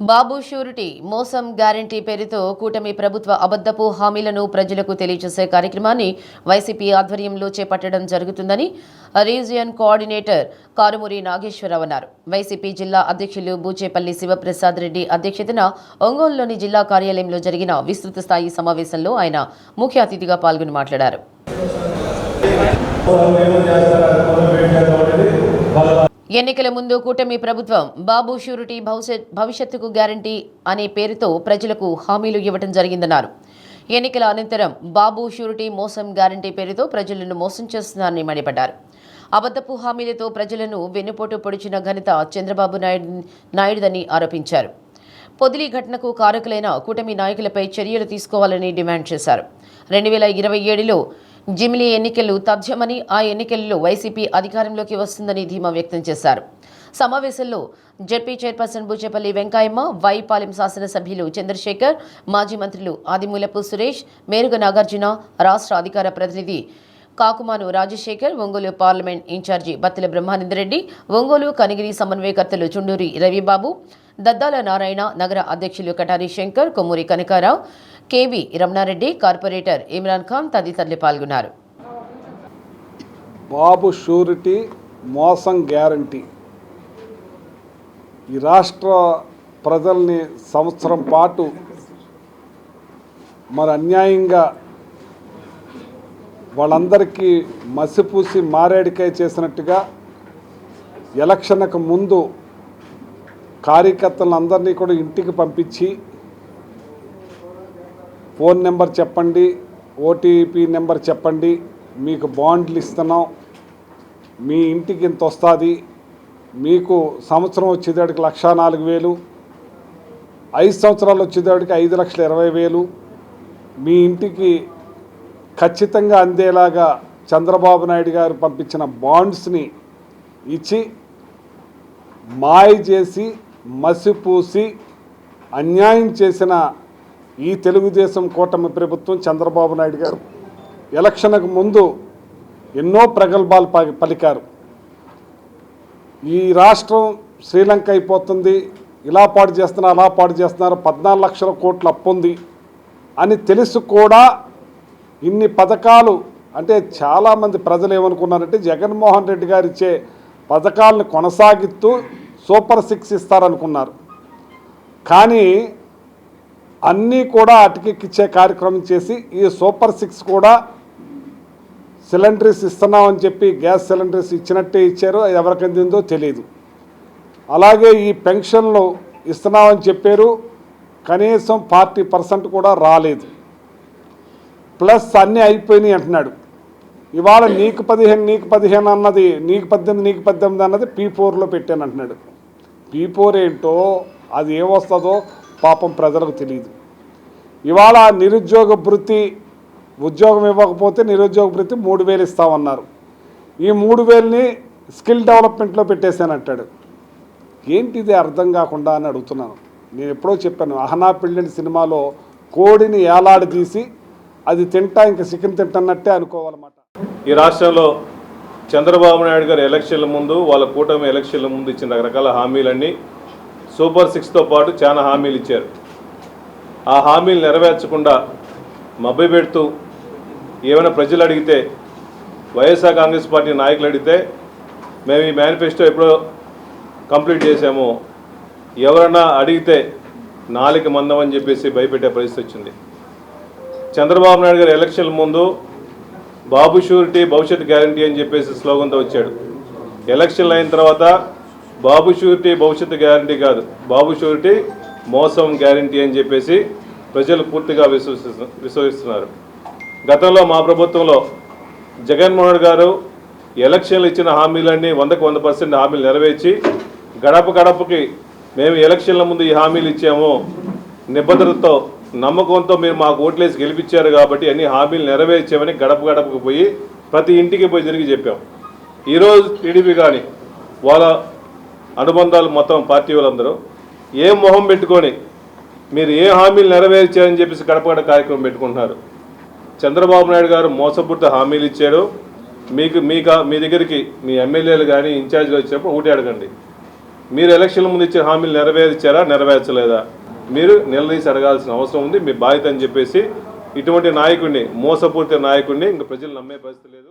బాబు surety మోసం guarantee పేరుతో కూటమి ప్రభుత్వ అబద్ధపు హామీలను ప్రజలకు తెలియజేసే కార్యక్రమాన్ని వైసీపీ ఆధ్వర్యంలో చేపట్టడం జరుగుతుందని రీజియన్ కోఆర్డినేటర్ కారుమూరి నాగేశ్వరరావు అన్నారు. వైసీపీ జిల్లా అధ్యక్షులు బూచేపల్లి శివప్రసాద్ రెడ్డి అధ్యక్షతన ఒంగోలులోని జిల్లా కార్యాలయంలో జరిగిన విస్తృత స్థాయి సమావేశంలో ఆయన ముఖ్య అతిథిగా పాల్గొని మాట్లాడారు. ఎన్నికల ముందు కూటమి ప్రభుత్వం బాబు షూరిటీ భవిష్యత్ భవిష్యత్తుకు గ్యారంటీ అనే పేరుతో ప్రజలకు హామీలు ఇవ్వడం జరిగిందన్నారు. ఎన్నికల అనంతరం బాబు షూరిటీ మోసం గ్యారంటీ పేరుతో ప్రజలను మోసం చేస్తున్నారని మండిపడ్డారు. అబద్ధపు హామీలతో ప్రజలను వెన్నుపోటు పొడిచిన ఘనత చంద్రబాబు నాయుడు నాయుడుదని ఆరోపించారు. పొదిలి ఘటనకు కారకులైన కూటమి నాయకులపై చర్యలు తీసుకోవాలని డిమాండ్ చేశారు. రెండు వేల ఇరవై ఏడులో జిమిలీ ఎన్నికలు తథ్యమని ఆ ఎన్నికల్లో వైసీపీ అధికారంలోకి వస్తుందని ధీమా వ్యక్తం చేశారు. సమావేశంలో జడ్పీ చైర్పర్సన్ బూచేపల్లి వెంకాయమ్మ వైపాలెం శాసనసభ్యులు చంద్రశేఖర్ మాజీ మంత్రులు ఆదిమూలపు సురేష్ మేరుగ నాగార్జున రాష్ట్ర అధికార ప్రతినిధి Kakumanu Rajasekhar Ongole parliament in charge Battila Brahmananda Reddy Ongole Kanigiri సమన్వయకర్తలు Chunduri Ravibabu Daddala Narayana నగర అధ్యక్షులు కటారి శంకర్ కొమ్మూరి కనకారావు కేవి రమణారెడ్డి కార్పొరేటర్ ఇమ్రాన్ ఖాన్ తదితరులు పాల్గొన్నారు. బాబు షూరిటీ మోసం గ్యారంటీ. ఈ రాష్ట్ర ప్రజల్ని సంవత్సరం పాటు మరి అన్యాయంగా వాళ్ళందరికీ మసిపూసి మారేడికాయ చేసినట్టుగా ఎలక్షన్కు ముందు కార్యకర్తలందరినీ కూడా ఇంటికి పంపించి ఫోన్ నెంబర్ చెప్పండి ఓటీపీ నెంబర్ చెప్పండి మీకు బాండ్లు ఇస్తున్నాం మీ ఇంటికి ఇంత వస్తుంది మీకు సంవత్సరం వచ్చేదాడికి లక్ష నాలుగు వేలు ఐదు సంవత్సరాలు వచ్చేదాడికి ఐదు లక్షల ఇరవై వేలు మీ ఇంటికి ఖచ్చితంగా అందేలాగా చంద్రబాబు నాయుడు గారు పంపించిన బాండ్స్ని ఇచ్చి మాయ చేసి మసిపూసి అన్యాయం చేసిన ఈ తెలుగుదేశం కూటమి ప్రభుత్వం చంద్రబాబు నాయుడు గారు ఎలక్షన్కు ముందు ఎన్నో ప్రగల్భాలు ప- పలికారు. ఈ రాష్ట్రం శ్రీలంక అయిపోతుంది ఇలా పాడు చేస్తున్నారు అలా పాడు చేస్తున్నారు పద్నాలుగు లక్షల కోట్ల అప్పు ఉంది అని తెలుసు కూడా ఇన్ని పథకాలు అంటే చాలామంది ప్రజలు ఏమనుకున్నారంటే జగన్మోహన్ రెడ్డి గారు ఇచ్చే పథకాలను కొనసాగిస్తూ సూపర్ సిక్స్ ఇస్తారనుకున్నారు. కానీ అన్నీ కూడా అటుకెక్కిచ్చే కార్యక్రమం చేసి ఈ సూపర్ సిక్స్ కూడా సిలిండర్స్ ఇస్తున్నామని చెప్పి గ్యాస్ సిలిండర్స్ ఇచ్చినట్టే ఇచ్చారు అది ఎవరికి అందిందో తెలియదు అలాగే ఈ పెన్షన్లు ఇస్తున్నామని చెప్పారు. కనీసం ఫార్టీ పర్సెంట్ కూడా రాలేదు. ప్లస్ అన్నీ అయిపోయినాయి అంటున్నాడు. ఇవాళ నీకు పదిహేను నీకు పదిహేను అన్నది నీకు పద్దెనిమిది నీకు పద్దెనిమిది అన్నది పీ ఫోర్లో పెట్టాను అంటున్నాడు. పీ ఫోర్ ఏంటో అది ఏమొస్తుందో పాపం ప్రజలకు తెలియదు ఇవాళ నిరుద్యోగ వృత్తి ఉద్యోగం ఇవ్వకపోతే నిరుద్యోగ భృతి మూడు వేలు ఇస్తామన్నారు. ఈ మూడు వేలని స్కిల్ డెవలప్మెంట్లో పెట్టేశానంటాడు ఏంటిది అర్థం కాకుండా అని అడుగుతున్నాను. నేను ఎప్పుడో చెప్పాను అహనా పెళ్ళిని సినిమాలో కోడిని ఏలాడదీసి అది తింటా ఇంకా చికెన్ తింటన్నట్టే అనుకోవాలన్నమాట. ఈ రాష్ట్రంలో చంద్రబాబు నాయుడు గారు ఎలక్షన్ల ముందు వాళ్ళ కూటమి ఎలక్షన్ల ముందు ఇచ్చిన రకరకాల హామీలన్నీ సూపర్ సిక్స్తో పాటు చాలా హామీలు ఇచ్చారు. ఆ హామీలు నెరవేర్చకుండా మభ్యపెడుతూ ఏమైనా ప్రజలు అడిగితే వైఎస్ఆర్ కాంగ్రెస్ పార్టీ నాయకులు అడిగితే మేము ఈ మేనిఫెస్టో ఎప్పుడో కంప్లీట్ చేసాము ఎవరన్నా అడిగితే నాలుగు మందం అని చెప్పేసి భయపెట్టే పరిస్థితి వచ్చింది. చంద్రబాబు నాయుడు గారు ఎలక్షన్ల ముందు బాబు షూరిటీ భవిష్యత్ గ్యారంటీ అని చెప్పేసి స్లోగన్తో వచ్చాడు. ఎలక్షన్లు అయిన తర్వాత బాబు షూరిటీ భవిష్యత్తు గ్యారంటీ కాదు. బాబు షూరిటీ మోసం గ్యారంటీ అని చెప్పేసి ప్రజలు పూర్తిగా విశ్వసిస్తు విశ్వసిస్తున్నారు. గతంలో మా ప్రభుత్వంలో జగన్మోహన్ గారు ఎలక్షన్లు ఇచ్చిన హామీలన్నీ వందకు వంద పర్సెంట్ హామీలు నెరవేర్చి గడప గడపకి మేము ఎలక్షన్ల ముందు ఈ హామీలు ఇచ్చాము. నిబద్ధతతో నమ్మకంతో మీరు మాకు ఓట్లేసి గెలిపించారు కాబట్టి అన్ని హామీలు నెరవేర్చామని గడప గడపకు పోయి ప్రతి ఇంటికి పోయి తిరిగి చెప్పాం. ఈరోజు టీడీపీ కానీ వాళ్ళ అనుబంధాలు మొత్తం పార్టీ వాళ్ళందరూ ఏ మొహం పెట్టుకొని మీరు ఏ హామీలు నెరవేర్చారని చెప్పేసి గడప గడప కార్యక్రమం పెట్టుకుంటున్నారు. చంద్రబాబు నాయుడు గారు మోసపూర్తి హామీలు ఇచ్చాడు. మీకు మీకు మీ దగ్గరికి మీ ఎమ్మెల్యేలు కానీ ఇన్ఛార్జ్లు వచ్చినప్పుడు ఒకటి అడగండి. మీరు ఎలక్షన్ల ముందు ఇచ్చిన హామీలు నెరవేర్చారా నెరవేర్చలేదా? మీరు నిలదీసి అడగాల్సిన అవసరం ఉంది. మీ బాధ్యత అని చెప్పేసి ఇటువంటి నాయకుడిని మోసపూరిత నాయకుడిని ఇంకా ప్రజలు నమ్మే పరిస్థితి లేదు.